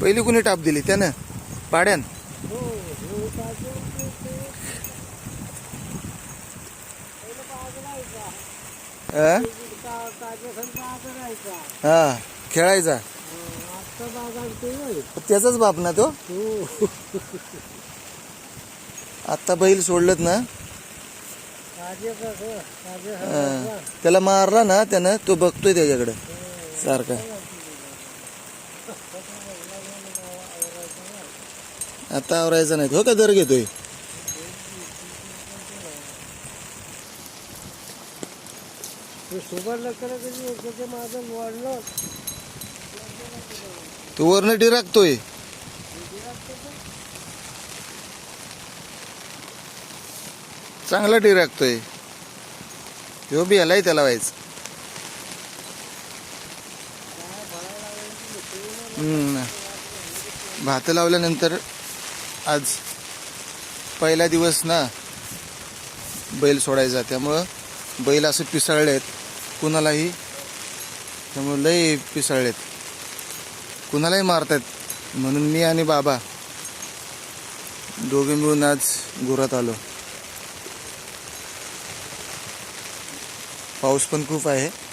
पहिली कुणी टाप दिली? त्यानं? पाड्यान? हो हे. हा खेळायचा. हो. त्याचाच बाप ना तो. आत्ता बैल सोडलत ना. त्याला मारला ना त्यानं तो बघतोय त्याच्याकडे. सारखा. आता आवरायचा नाही हो का? दर घेतोय. ते वरनं डिराकतोय चांगला डिराकतोय ह्यो बी यालाही त्याला व्हायचं. भात लावल्यानंतर आज पहिला दिवस ना बैल सोडायचा. त्यामुळं बैल असं आहेत कुणालाही त्यामुळं लई पिसळले पिसाळलेत. कुणालाही मारतायत. म्हणून मी आणि बाबा दोघे मिळून आज गुरात आलो. पाऊस पण खूप आहे.